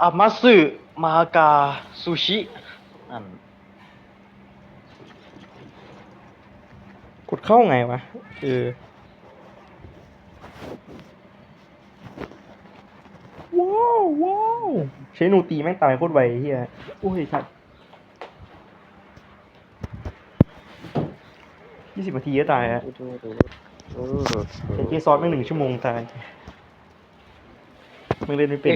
อามาสึมากาซูชินั่นกดเข้าไงวะเออว้าวว้าวใช้หนูตีแม่งตายโคตรไวเฮียโอ้ยสัตว์ยี่สิบนาทีก็ตายอะใช้เกซอสแม่งหนึ่งชั่วโมงตายมึงเล่นไม่เป็น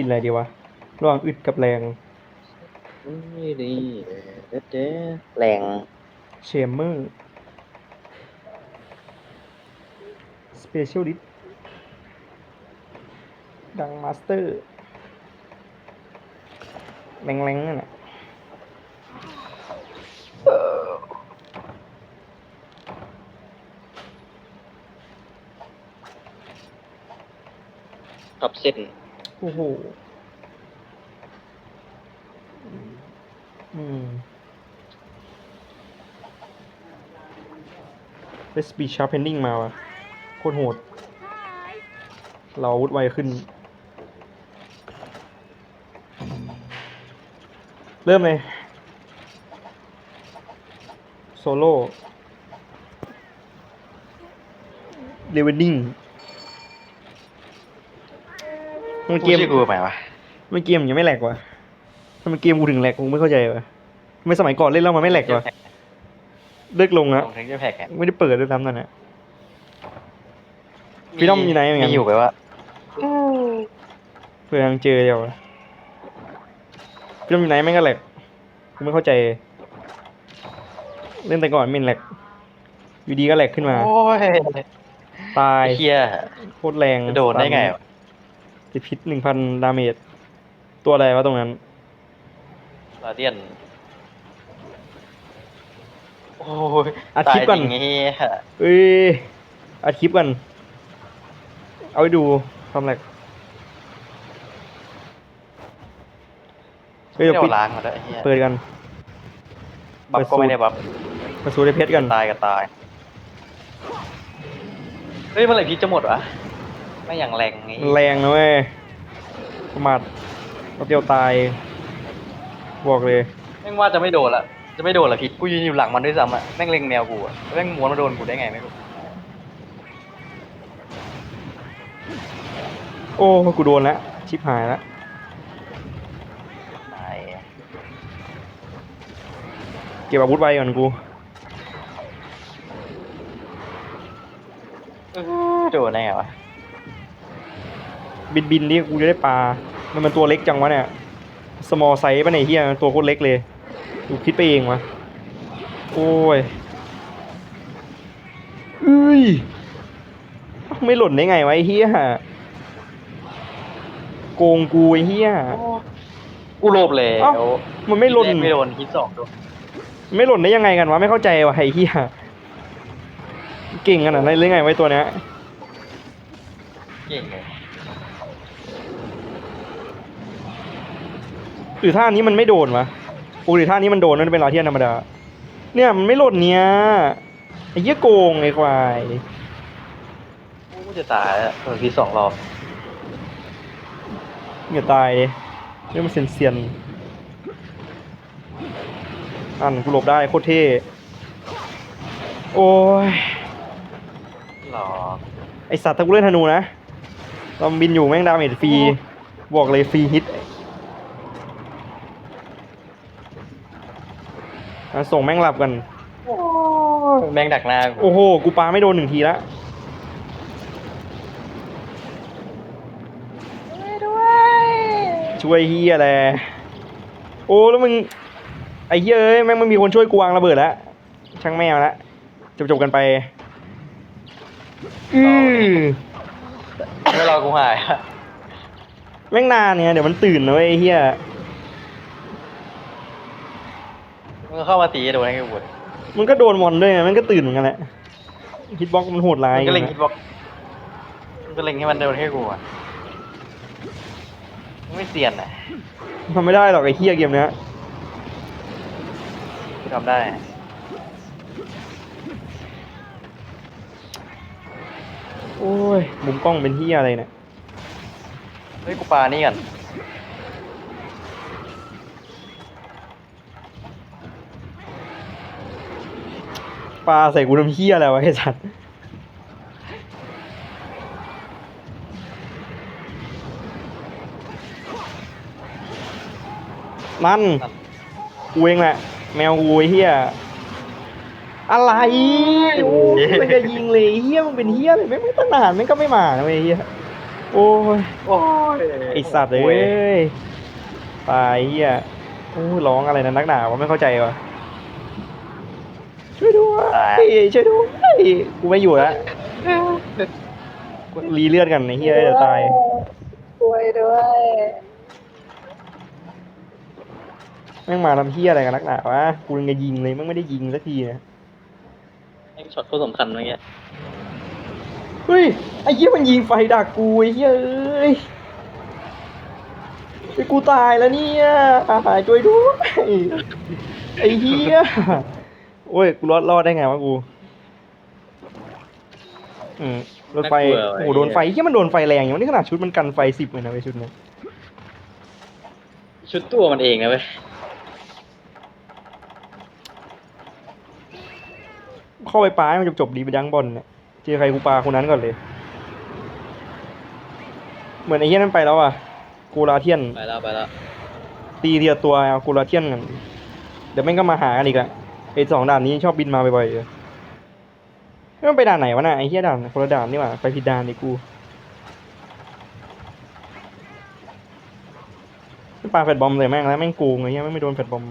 กินอะไรดีวะระหว่างอึดกับแรงนี่ดีเด็ดเจ๊แรงเชมเมอร์สเปเชียลดิสดังมาสเตอร์แรงๆนั่นแหละกับเส้น โอ้โห อืมเ s สปีชาร์เพนดิ้งมาวะโคตรโหด เราวุธไวขึ้น เริ่มเลย โซโล่เดวิดดิ้งเมื่อเกกี้มชื่อกูไหมวะเมื่อกี้มันยังไม่แหลกวะทำไมเกมกูถึงแหลกกูไม่เข้าใจวะทำไมสมัยก่อนเล่นแล้วมันไม่แหลกวะเลิกลงลอะงถึงจะแพ็กอะไม่ได้เปิดด้วยซ้ำนั่นนะพี่ต้อมอยู่ไหนเหมือนกันมีอยู่ไปว่าเพื่อยังเจอเดียวอะพี่ต้อมอยู่ไหนแม่งก็แหลกกูไม่เข้าใจ เล่นแต่ก่อนไม่แหลกอยู่ดีก็แหลกขึ้นมาโอ้ยตายไอ้เฮียโคตรแรงจะโดนได้ไงวะ ติดพิษหนึ่งพันดาเมจ ตัวอะไรวะตรงนั้น ลาเดียน โอ้ยอัดคลิปก่อน ตายจริงไอ้เฮียเอ้ยอัดคลิปกัน เอาไปดูทำแหลกเฮ้ยไม่เดี๋ยวได้ปิดเอาล้างมาด้วยไอ้เฮียเปิดกัน บัฟก็ไม่ได้บัฟมาสู้ได้เพชรกัน ตายก็ตาย เฮ้ยเมื่อไหร่พีชจะหมดวะ ไม่อย่างแรงไงแรงนะเว้ยประมาทเราเดียวตายบอกเลย แม่งว่าจะไม่โดนละ จะไม่โดนละพีชกูยืนอยู่หลังมันด้วยซ้ำอะแม่งเล็งแนวกูอะแม่งม้วนมาโดนกูได้ไงไม่รู้ โอ้ กูโดนแล้ว ชิบหายแล้วตายเก็บอาวุธไว้ก่อนกู เออโดนได้ไงวะ บินบินนี่กูจะได้ปลา มันมันตัวเล็กจังวะเนี่ย small size ปะเนี่ยเฮียมันตัวโคตรเล็กเลยกูคิดไปเองวะ โอ้ยเอ้ย ไม่หล่นได้ไงวะไอ้เฮียโกงกูไอ้เฮียกูโลภเลยเอ้ามันไม่หล่น ไม่โดนฮิตสองโดนไม่หล่นได้ยังไงกันวะไม่เข้าใจวะไอ้เฮียเก่งขนาดนั้นเลยไงไว้ตัวเนี้ยเก่งเลย หรือท่านี้มันไม่โดนวะปกติท่านี้มันโดนมันเป็นลาเทียนธรรมดา เนี่ยมันไม่หล่นเนี่ยไอ้เหี้ยโกงไอ้ควายกูจะตายแล้วโดนฮิตสองรอบอย่าตายดิเรื่องมันเซียนเซียนๆอันกูหลบได้โคตรเท่โอ้ยหรอไอสัตว์ถ้ากูเล่นธนูนะตอนบินอยู่แม่งดาเมจฟรีบอกเลยฟรีฮิตอ่ะส่งแม่งหลับกันแม่งดักหน้ากูโอ้โห กูปาไม่โดนหนึ่งทีละช่วยเฮียแหละโอ้แล้วมึง ไอ้เฮียเอ้ยแม่งไม่มีคนช่วยกูวางระเบิดแล้ว ช่างแมวละจบจบๆกันไป อือไม่รอกูหายอะแม่งนานเนี่ยเดี๋ยวมันตื่นนะเว้ยไอ้เฮีย มึงเข้ามาตีจะโดนให้กูหมดมันก็โดนมอนด้วยไงมันก็ตื่นเหมือนกันแหละฮิตบ็อกมันโหดร้ายมึงก็เล็งนะฮิตบอกมึงก็เล็งให้มันโดนให้กูอะไม่เซียนนะทำไม่ได้หรอกไอ้เฮียเกมเนี้ยกูทำได้โอ้ยมุมกล้องเป็นเฮียอะไรเนี่ยเฮ้ยกูปานี่กัน ปลาใส่กูทำเฮียอะไรวะไอ้สัตว์นั่นกูเองแหละแมวกูไอ้เฮียอะไรโอ้ยมันจะยิงเลยไอ้เฮียมันเป็นเฮียเลยไม่งไม่ตั้งนานไม่งก็ไม่มานะเว้ยไอ้เฮียโอ้ยโอ้ยไอสัตว์เอ้ยตายเฮียโอ้ยร้องอะไรนะนักหนาวะไม่เข้าใจวะ ช่วยด้วยช่วยด้วยกูไม่อยู่แล้วกูรีเลือดกันไอ้เฮียจะตายช่วยด้วยแม่งมาทำเฮียอะไรกันนักหนาวะกูยังจะยิงเลยแม่งไม่ได้ยิงสักทีนะไอ้ช็อตโคตรสำคัญเมื่อกี้เฮ้ยไอ้เฮียมันยิงไฟดักกูไอ้เฮียเอ้ยไอ้กูตายแล้วเนี่ยช่วยด้วยไอ้เฮีย โอ้ย กูรอดรอดได้ไงวะกู อืมโดนไฟโอ้โหโดนไฟเฮียมันโดนไฟแรงอย่างนี้ขนาดชุดมันกันไฟสิบเลยนะไอ้ชุดเนี้ยชุดตัวมันเองนะเว้ยเข้าไปปาให้มันจบๆดีไปยังบอลเนี่ยเจอใครกูปาคนนั้นก่อนเลย เหมือนไอ้เฮียนั่นไปแล้วอะกูลาเทียน ไปแล้วไปแล้วตีเดียวตัวเอากูลาเทียนกันเดี๋ยวแม่งก็มาหากันอีกอะ ไอ้สองด่านนี้ชอบบินมาบ่อยๆเลยมันไปด่านไหนวะน่ะไอ้เหี้ยด่านคนละด่านนี่หว่าไปผิดด่านดิกูปาแฟดบอมเลยแม่งแล้วแม่งโกงไอ้เหี้ยแม่ไม่โดนแฟดบอม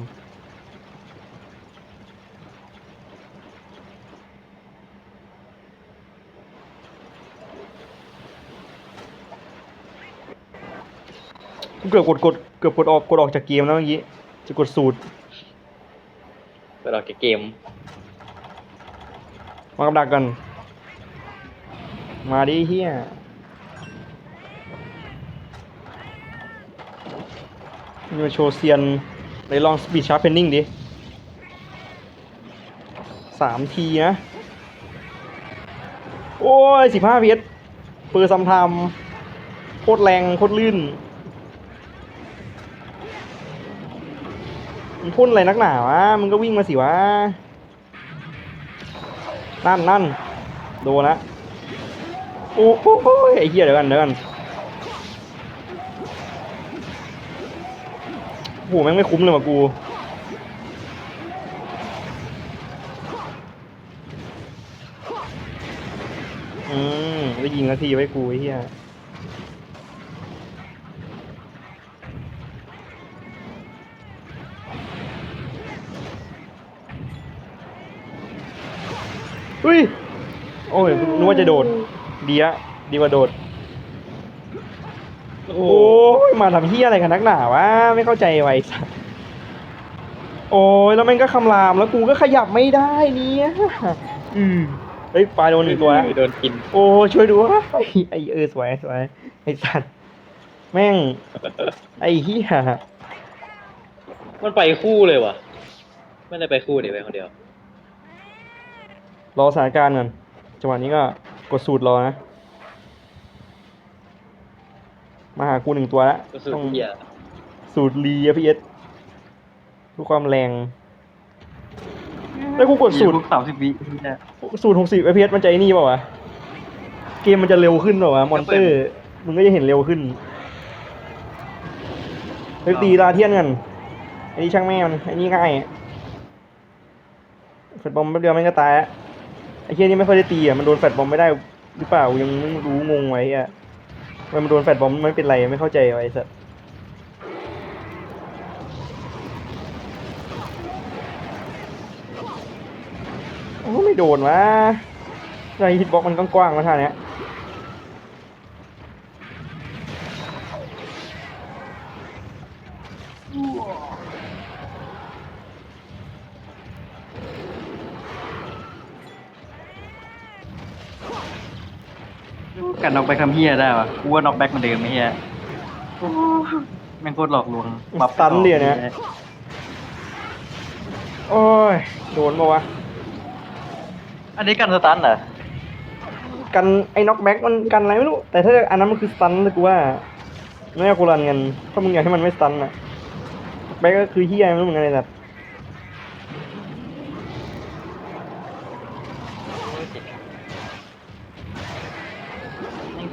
กูเกือบกดกดเกือบกดออกกดออกจากเกมแล้วเมื่อกี้จะกดสูตร ไปรอเกม มากำดักกัน มาดิเฮียมาโชว์เซียนไหนลองสปีดชาร์ปเพนนิ่งดิสามทีนะ โอ้ยสิบห้าเพชรปืนซ้ำทำโคตรแรง โคตรลื่น มัน พ่นอะไรนักหนาวะมึงก็วิ่งมาสิวะนั่นนั่นโดนละโอ้โหไอ้เหี้ยเดี๋ยวกันเดี๋ยวกันโอ้โหแม่งไม่คุ้มเลยว่ะกูอืมได้ยิงนาทีไว้กูไอ้เหี้ยเฮ้ย โอ้ยนึกว่าจะโดดดีอะดีกว่าโดด โอ้โอ้ยมาทำเฮียอะไรกันนักหนาวะไม่เข้าใจไว้สัสโอ้ยแล้วมันก็คำรามแล้วกูก็ขยับไม่ได้เนี่ยอืมเฮ้ยปลาโดนหนึ่งตัวแล้วโดนกิน โอ้ช่วยด้วยไอเออสวยสวยไอสัตว์แม่ง ไอเฮียมันไปคู่เลยว่ะไม่ได้ไปคู่เดี๋ยวไปคนเดียว รอสถานการณ์ก่อน จังหวะนี้ก็กดสูตรรอนะ มาหากูหนึ่งตัวแล้วก็สุดต้องเหี้ยสูตรรีอะพี่เอสดูความแรง แล้วกูกดสูตร สามสิบวิสูตรหกสิบ fps มันจะไอ้นี่เปล่าวะ เกมมันจะเร็วขึ้นเปล่าวะ มอนเตอร์ มึงก็จะเห็นเร็วขึ้นเฮ้ยตีลาเทียนกันไอ้นี่ช่างแม่มันไอ้นี่ง่ายแฟดบอมแป๊บเดียวมันก็ตายอะ ไอ้เคียนี่ไม่ค่อยได้ตีอะมันโดนแฟดบอมไม่ได้หรือเปล่ายังไม่รู้งงไว้อะมันมาโดนแฟดบอมไม่เป็นไรไม่เข้าใจไว้สัสโอ้ไม่โดนวะไรฮิตบ็อกมันกว้างๆมาท่าเนี้ย นน็อกแบ็คทำเฮียได้ปะกูว่าน็อกแบ็คเหมือนเดิมไอ้เฮียแม่งโคตรหลอกลวงสตันเดียวเนี่ยโอ้ย โดนปะวะ อันนี้กันสตันเหรอ กันไอ้น็อกแบ็กมันกันอะไรไม่รู้ แต่ถ้าอันนั้นมันคือสตันเลยกูว่าไม่เอาโครันกันถ้ามึงอยากให้มันไม่สตันอะแบ็กก็คือเฮียไม่รู้เหมือนกันเลยแต่ยิ่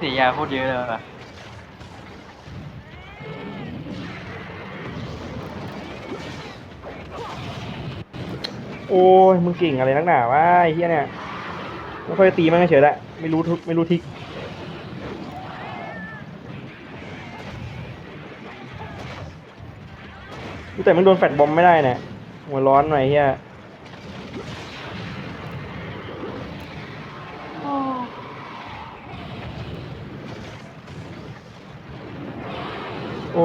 สียยาโคตรเยอะเลยว่ะโอ้ยมึงเก่งอะไรนักหนาวะไอ้เฮียเนี่ยไม่ค่อยตีมันก็เฉยละไม่รู้ทุกไม่รู้ทิกแต่มันโดนแฟดบอมไม่ได้เนี่ยหัวร้อนหน่อยเฮีย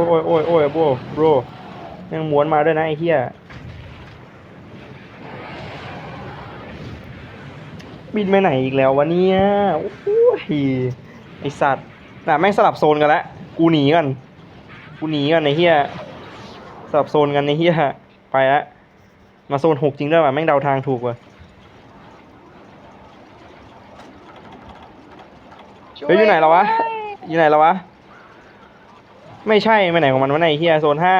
ยโอ้ยโอ้ยโอ้ยโบรโบรยังม้วนมาด้วยนะไอ้เฮียบินไปไหนอีกแล้ววะเนี่ยโอ้ยไอสัตว์น่ะแม่งสลับโซนกันแล้วกูหนีกันกูหนีกันไอ้เฮียสลับโซนกันไอ้เฮียไปละมาโซนหกจริงด้วยว่ะแม่งเดาทางถูกว่ะเฮ้ยอยู่ไหนแล้ววะอยู่ไหนแล้ววะ ไม่ใช่ไปไหนของมันวะในยไอ้เฮียโซนห้า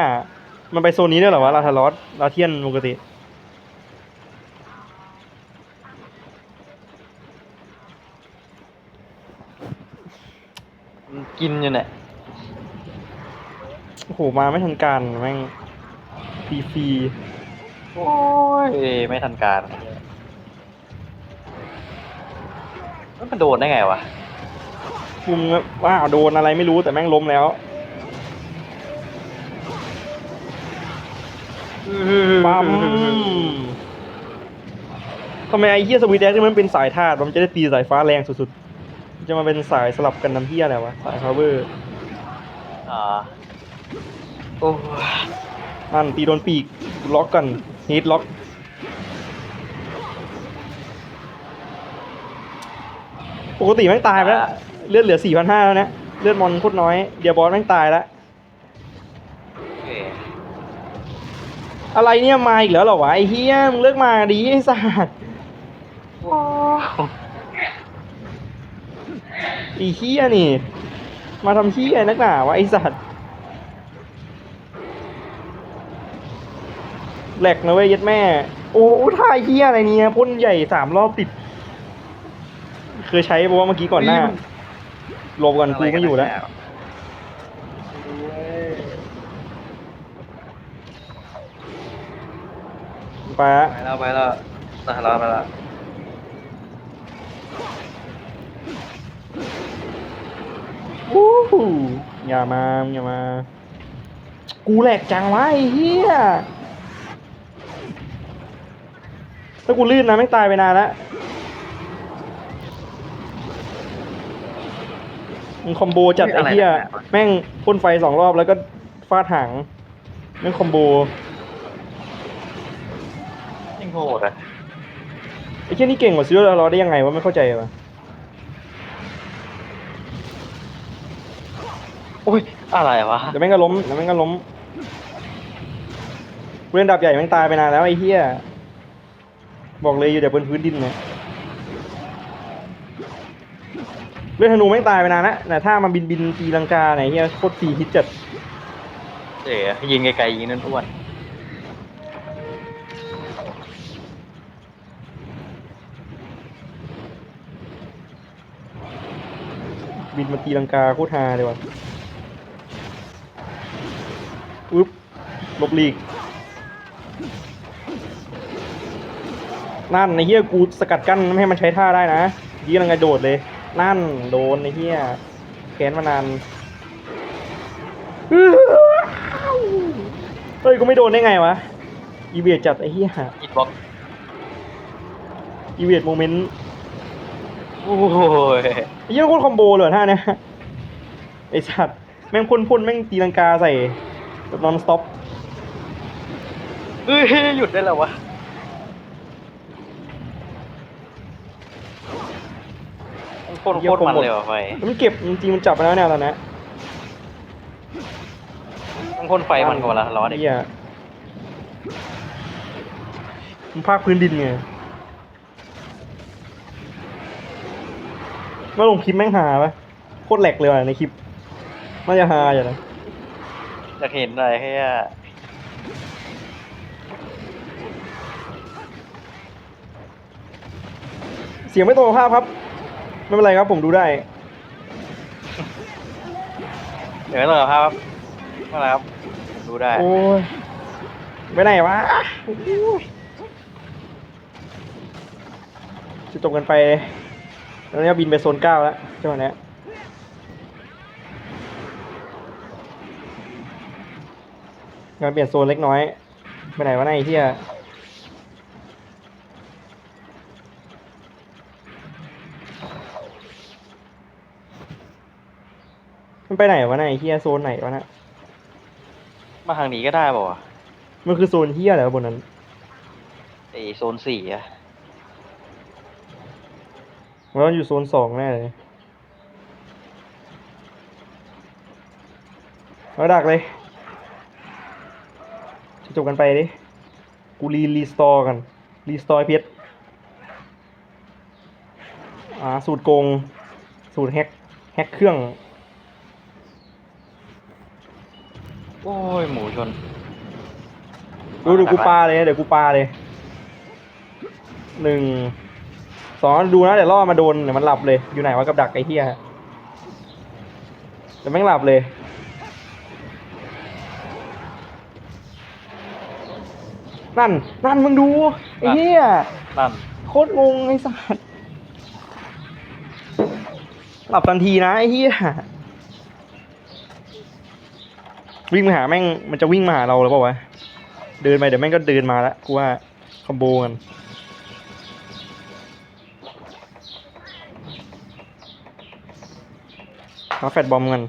มันไปโซนนี้ด้วยเหรอวะลาทารอสลาเทียนปกติมันกินอยู่เนี่ยโอ้โหมาไม่ทันการแม่งฟรีฟรีโอ้ยไม่ทันการมันโดนได้ไงวะๆมุมว่าโดนอะไรไม่รู้แต่แม่งล้มแล้ว ปั๊มทำไมไอ้เฮียสวีเดนที่มันเป็นสายธาตุมันจะได้ตีสายฟ้าแรงสุดๆมันจะมาเป็นสายสลับกันน้ำเฮียอะไรวะ สายพาวเวอร์อ่าโอ้ยนั่นตีโดนปีก ล็อกกันฮีทล็อกปกติแม่งตายไปแล้ว เลือดเหลือสี่พันห้าแล้วเนะ เลือดมอนโคตรน้อย เดียบอสแม่งตายแล้ว โอเค อะไรเนี่ยมาอีกแล้วเหรอวะไอ้เฮียมึงเลิกมาดีไอ้สัสไอ้เฮียนี่ มาทำเฮียนักหนาวะไอ้สัสแหลกนะเว้ยยัดแม่ โอ้โหท่าเฮียอะไรเนี่ยพ่นใหญ่สามรอบติด เคยใช้เพราะว่าเมื่อกี้ก่อนหน้าหลบก่อนกูไม่อยู่แล้ว ไปละไปแล้วไปแล้วสหรัฐไปแล้ววู้ฮู้อย่ามาอย่ามา กูแหลกจังวะไอ้เหี้ยถ้ากูลื่นนะไม่งตายไปนานแล้วมึงคอมโบจัดไอ้เหี้ยแม่งพ่นไฟสองรอบแล้วก็ฟาดหางแม่งคอมโบยิ่ งโหดอะไอ้เหี้ยนี่เก่งกว่าซิลเลอร์ได้ยังไงวะไม่เข้าใจวะโอ้ยอะไรวะเดี๋ยวแม่งก็ล้มเดี๋ยวแม่งก็ล้มกูเล่นดาบใหญ่แม่งตายไปนานแล้วไอ้เหี้ยบอกเลยอยู่แต่บนพื้นดินเนี่ยเล่นธนูแม่งตายไปนานแล้วแต่ถ้ามาบินบินตีลังกาไหนเหี้ยโคตรฟรีฮิตจัดเจ๋ยิงไกลๆยิงนั่นอ้วน บินมาตีลังกาโคตรฮาเลยว่ะอุ๊บหลบหลีก นั่นไอ้เหี้ยกูสกัดกั้นไม่ให้มันใช้ท่าได้นะยี่กำลังกระโดดเลย นั่นโดนไอ้เหี้ยแค้นมานานเฮ้ยกูไม่โดนได้ไงวะ อีเวียดจัดไอ้เหี้ยอิดบ็อกอีเวียดโมเมนต์ โอ้ยไอ้เหี้ยโคตรคอมโบเลยท่าเนี้ยไอ้สัตว์แม่งพ่นพ่นๆแม่งตีลังกาใส่แบบนอนสต็อปเฮ้ยหยุดได้แล้ววะโคตรโคตรมันเลยว่ะไฟมันเก็บจริงๆมันจับไปแล้วเนี่ยตอนนี้ต้องพ่นไฟมันก่อนละร้อนอีกเหี้ยมันภาคพื้นดินไง เมื่อลงคลิปแม่งหาปะโคตรแหลกเลยว่ะในคลิปน่าจะหาอย่างนั้นอยากเห็นอะไรแค่เสียงไม่ตรงกับภาพครับ ไม่เป็นไรครับผมดูได้ เดี๋ยวต้องครับมาแล้วครับดูได้โอ้ยไปไหนวะจะจบกันไป แล้วเนี่ยบินไปโซนเก้าแล้วจังหวะเนี้ยงานเปลี่ยนโซนเล็กน้อย ไปไหนวะนายเที่ยมันไปไหนวะนายเที่ยโซนไหนวะน่ะมาทางนี้ก็ได้ป่าวะมันคือโซนเที่ยอะไรวะบนนั้นไอโซนสี่อะ มันต้องอยู่โซนสองแน่เลยเอาดักเลย จะจบกันไปดิ กูรีรีสตอร์กัน รีสตอร์เพชรอ่า สูตรโกง สูตรแฮก แฮกเครื่อง โอ้ย หมูชน ดูดูกูปาเลย เดี๋ยวกูปาเลย หนึ่ง สองดูนะเดี๋ยวล่อมาโดนเดี๋ยวมันหลับเลย อยู่ไหนวะกับดักไอ้เหี้ยเดี๋ยวแม่งหลับเลย นั่น นั่นมึงดูไอ้เหี้ยนั่นโคตรงงไอ้สัสหลับทันทีนะไอ้เหี้ยวิ่งมาหาแม่งมันจะวิ่งมาหาเราหรือเปล่าวะ เดินไปเดี๋ยวแม่งก็เดินมาแล้วกูว่าคอมโบกัน เอาแฟดบอมกัน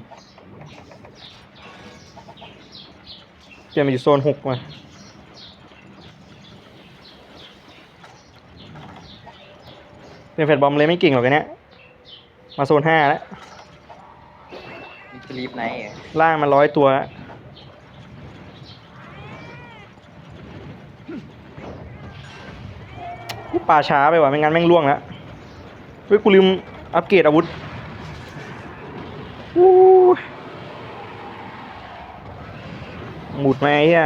เปลี่ยนมาอยู่โซนหกมาเป็นแฟดบอมเลยไม่เก่งหรอกไอ้เนี้ยมาโซนห้าแล้วมีสลีปไนท์อะล่างมันร้อยตัวแล้วกูป่าช้าไปว่ะไม่งั้นแม่งล่วงแล้วเฮ้ยกูลืมอัปเกรดอาวุธอู้ย หมุดมาไอ้เฮีย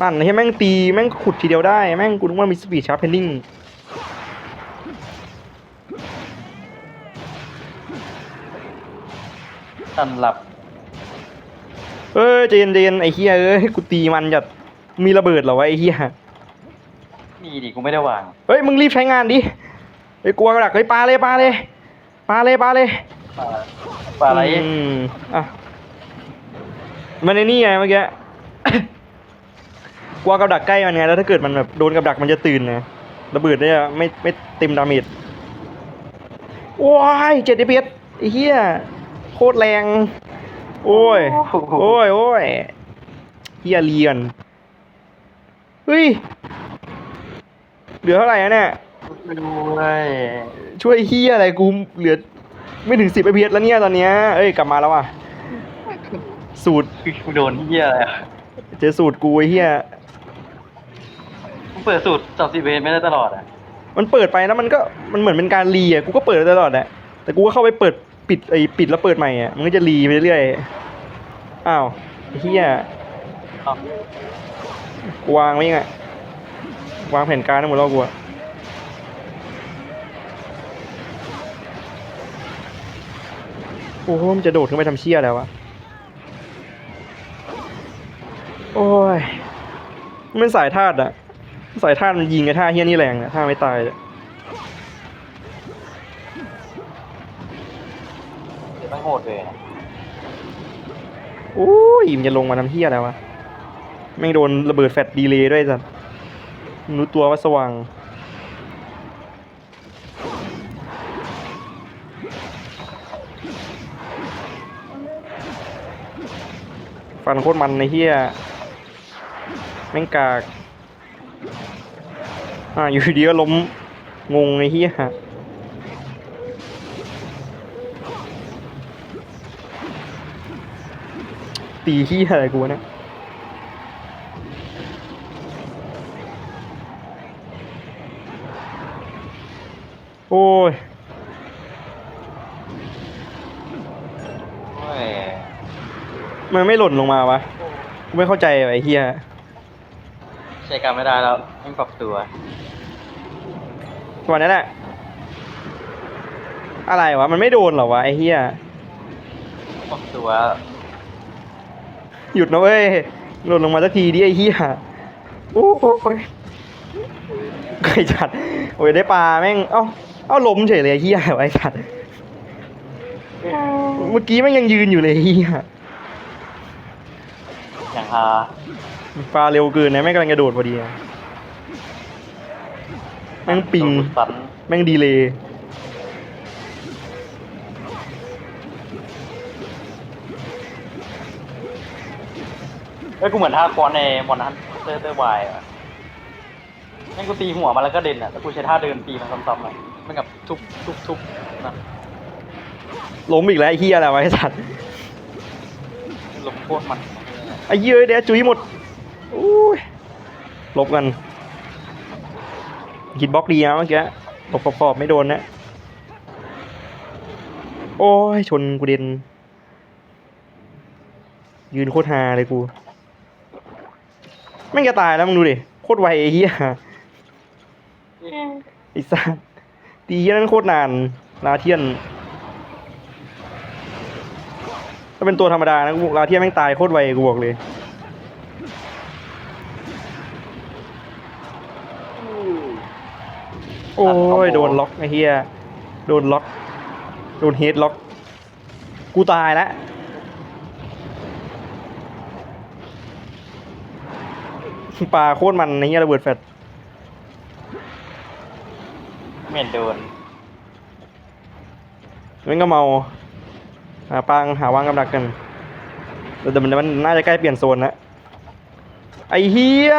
นั่นไอ้เฮียแม่งตีแม่งขุดทีเดียวได้ แม่งกูนึกว่ามีสปีดชาร์เพนนิ่งตันหลับ เอ้ยใจเย็นใจเย็นไอ้เฮียเอ้ยกูตีมันจัดมีระเบิดเหรอวะไอ้เฮียนี่ดิกูไม่ได้วาง เฮ้ยมึงรีบใช้งานดิไอ้ยกลัวกระดักเฮ้ยปาเลยปาเลยปาเลยปาเลย ปลาปลาอะไรอืมอะมันในนี่ไงเมื่อกี้ กลัวกับดักใกล้มันไงแล้วถ้าเกิดมันแบบโดนกับดักมันจะตื่นนะระเบิดเนี่ยไม่ไม่เต็มดาเมจว้ายเจ็ดดิเพียไอ้เหี้ยโคตรแรง โอ้ย โอ้ยโอ้ยเฮียเรียนเฮ้ยเหลือเท่าไหร่อะเนี่ยไม่รู้เลยช่วยเฮียอะไรกูเหลือ ไม่ถึงสิบไอพีแล้วเนี่ยตอนเนี้ยเอ้ยกลับมาแล้วอะ สูตรกูโดนเฮียอะไรอะเจอสูตรกูไอ้เฮียกูเปิดสูตรจับสิบเวนไม่ได้ตลอดอะมันเปิดไปแล้วมันก็มันเหมือนเป็นการรีอะกูก็เปิดตลอดแหละแต่กูก็เข้าไปเปิดปิดไอ้ปิดแล้วเปิดใหม่อะมันก็จะรีไปเรื่อยๆอ้าวไอ้เฮียเอ้ากูวางไว้ยังไงวางแผนการทั้งหมดแล้วกูอะ โอ้โหมันจะโดดขึ้นไปทำเชี่ยแล้ววะ โอ้ย มันเป็นสายธาตุอะสายธาตุมันยิงไอ้ท่าเฮี้ยนี่แรงอะท่าไม่ตายเลยเดี๋ยวต้องโหดเลยนะโอ้ยมันจะลงมาทำเฮี้ยแล้ววะแม่งโดนระเบิดแฟลชดีเลย์ด้วยสัสมึงรู้ตัวว่าสว่าง ฟันโคตรมันในเฮียแม่งกาก อ่า อยู่ดีก็ล้ม งงในเฮียตีขี้ยอะไรกูวะเนี่ยโอ้ย โอ้ย มันไม่หล่นลงมาวะกูไม่เข้าใจว่ะไอ้เฮียใช้การไม่ได้แล้วไม่ปรับตัววันนั้นแหละอะไรวะ มันไม่โดนเหรอวะไอ้เฮียปรับตัว หยุดนะเว้ย หล่นลงมาสักทีดิไอ้เฮียโอ้ยไก่จัด โอ้ยได้ปลาแม่ง เอ้า เอ้าล้มเฉยเลยไอ้เฮียไอ้จัด เมื่อกี้แม่งยังยืนอยู่เลยไอ้เฮีย อย่างฮาปลาเร็วเกินนะแม่งกำลังจะโดดพอดีอะแม่งปิงโดนสันแม่งดีเลยเอ้ยกูเหมือนท่าคอนในมอนฮันเตอร์เตอร์วายอะแม่งกูตีหัวมันแล้วก็เด่นอะแล้วกูใช้ท่าเดินตีมันซ้ำๆอะมันกับทุบทุบทุบนะล้มอีกแล้วไอ้เฮียอะไรวะไอ้สัตว์ ลมโคตรมัน ไอ้เหี้ยเดี๋ยวจุยหมดโอ้ยลบกันคิดบล็อกดีนะเมื่อกี้หลบขอบๆไม่โดนนะ โอ้ย ชนกูเด่นยืนโคตรฮาเลยกูแม่งจะตายแล้วมึงดูดิ โคตรไวไอ้เหี้ยไอ้สัสตีเหี้ยนั้นโคตรนานลาเทียน ถ้าเป็นตัวธรรมดานะกูลาเทียนแม่งตายโคตรไวกูบอกเลยโอ้ยโดนล็อกไอ้เหี้ยโดนล็อก โดนเฮดล็อก กูตายแล้วปลาโคตรมันไอ้เหี้ยระเบิดแฟดเหม็นโดนมันก็เมา หาปางหาวางกำลังกันแต่เดี๋ยวมันมันน่าจะใกล้เปลี่ยนโซนแล้วไอ้เฮีย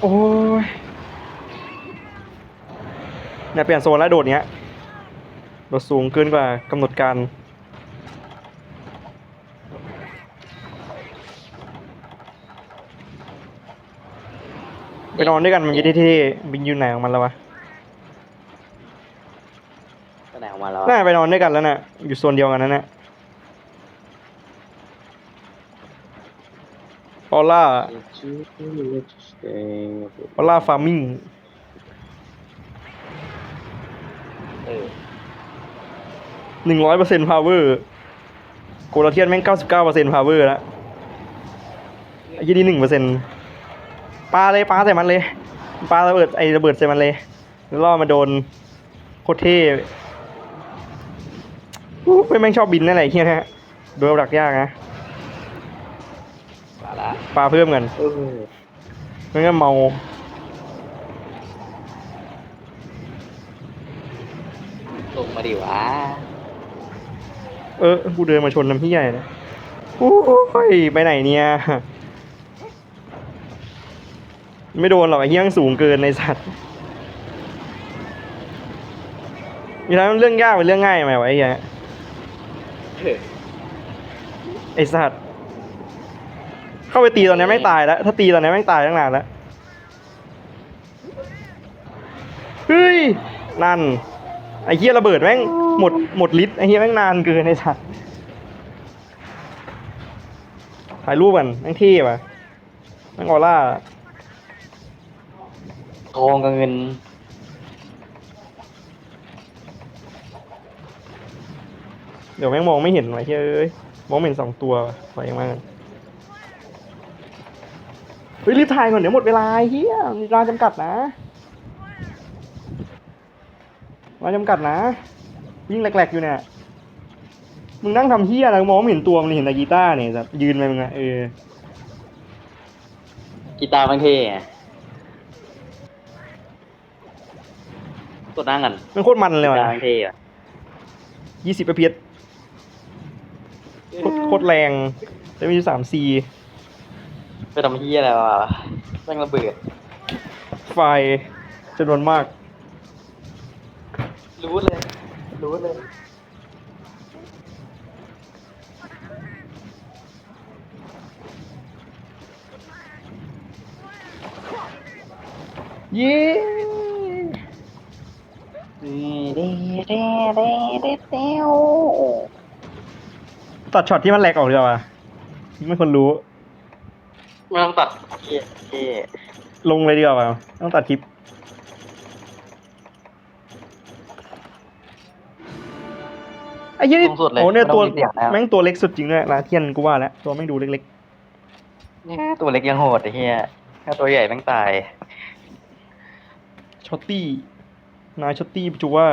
โอ้ยเนี่ยเปลี่ยนโซนแล้วโดดเนี้ยโดดสูงเกินกว่ากำหนดการไปนอนด้วยกันมันจะเท่ๆบินอยู่ไหนของมันแล้ววะไปไหนของมันแล้วน่าไปนอนด้วยกันแล้วน่ะอยู่โซนเดียวกันนั่นน่ะ ออร่าออร่าฟาร์มิงหนึ่งร้อยเปอร์เซ็นต์พาวเวอร์โกลาเทียนแม่งเก้าสิบเก้าเปอร์เซ็นต์พาวเวอร์แล้วไอ้ยี่นี่หนึ่งเปอร์เซ็นต์ปาเลยปาใส่มันเลยปาระเบิดไอ้ระเบิดใส่มันเลยแล้วล่อมาโดนโคตรเท่อู้ไม่แม่งชอบบินนั่นแหละเฮียนะฮะโดนดักยากนะ มาละปาเพิ่มกันไม่งั้นเมา ลงมาดิวะเออ กูเดินมาชนน้ำพี่ใหญ่นะโอ้ย ไปไหนเนี่ย ไม่โดนหรอกไอ้เหี้ยงสูงเกินในสัตว์มีทั้งเรื่องยากเป็นเรื่องง่ายไหมวะไอ้เหี้ยเออไอ้สัตว์ เข้าไปตีตอนนี้ไม่งตายแล้ว ถ้าตีตอนนี้ไม่งตายตั้งนานแล้ว เฮ้ย นั่น ไอ้เหี้ยระเบิดแม่งหมดหมดฤทธิ์ไอ้เหี้ยแม่งนานเกินไอ้สัตว์ถ่ายรูปกันแม่งเท่ป่ะแม่งออร่าทองกับเงินเดี๋ยวแม่งมองไม่เห็นว่ะเฮ้ยมองไม่เห็นสองตัวว่ะปล่อยยังมาก เฮ้ยรีบถ่ายก่อนเดี๋ยวหมดเวลาไอ้เฮียมีเวลาจำกัดนะเวลาจำกัดนะวิ่งแหลกๆอยู่เนี่ย มึงนั่งทำเฮียอะไรมองไม่เห็นตัวมึงเห็นแต่กีตาร์เนี่ยแบบยืนไปมึงอะเออกีตาร์มันเท่ไงตัวนั่งกันมันโคตรมันเลยกีว่ะตาร์มันเท่อะยี่สิบประเพียโคตรโคตรแรงแต่มีสามซี เป็นทำเฮียอะไรวะแม่งระเบิด ไฟจำนวนมาก รู้เลย รู้เลย เย้เด้เด้เด้เด้ยวตัดช็อตที่มันแหลกออกดีกว่าไม่คนรู้ ไม่ต้องตัดเท่เท่ลงเลยดีกว่าไม่ต้องตัดคลิป ไอ้เหี้ยนี่สูงสุดเลยโอ้เนี่ยตัวไม่ต้องมีเสียงแล้วแม่งตัวเล็กสุดจริงด้วยลาเทียนกูว่าแล้วตัวแม่งดูเล็กเนี่ยตัวเล็กยังโหดไอ้เหี้ยถ้าตัวใหญ่แม่งตาย ๆช็อตตี้นายช็อตตี้จูว่า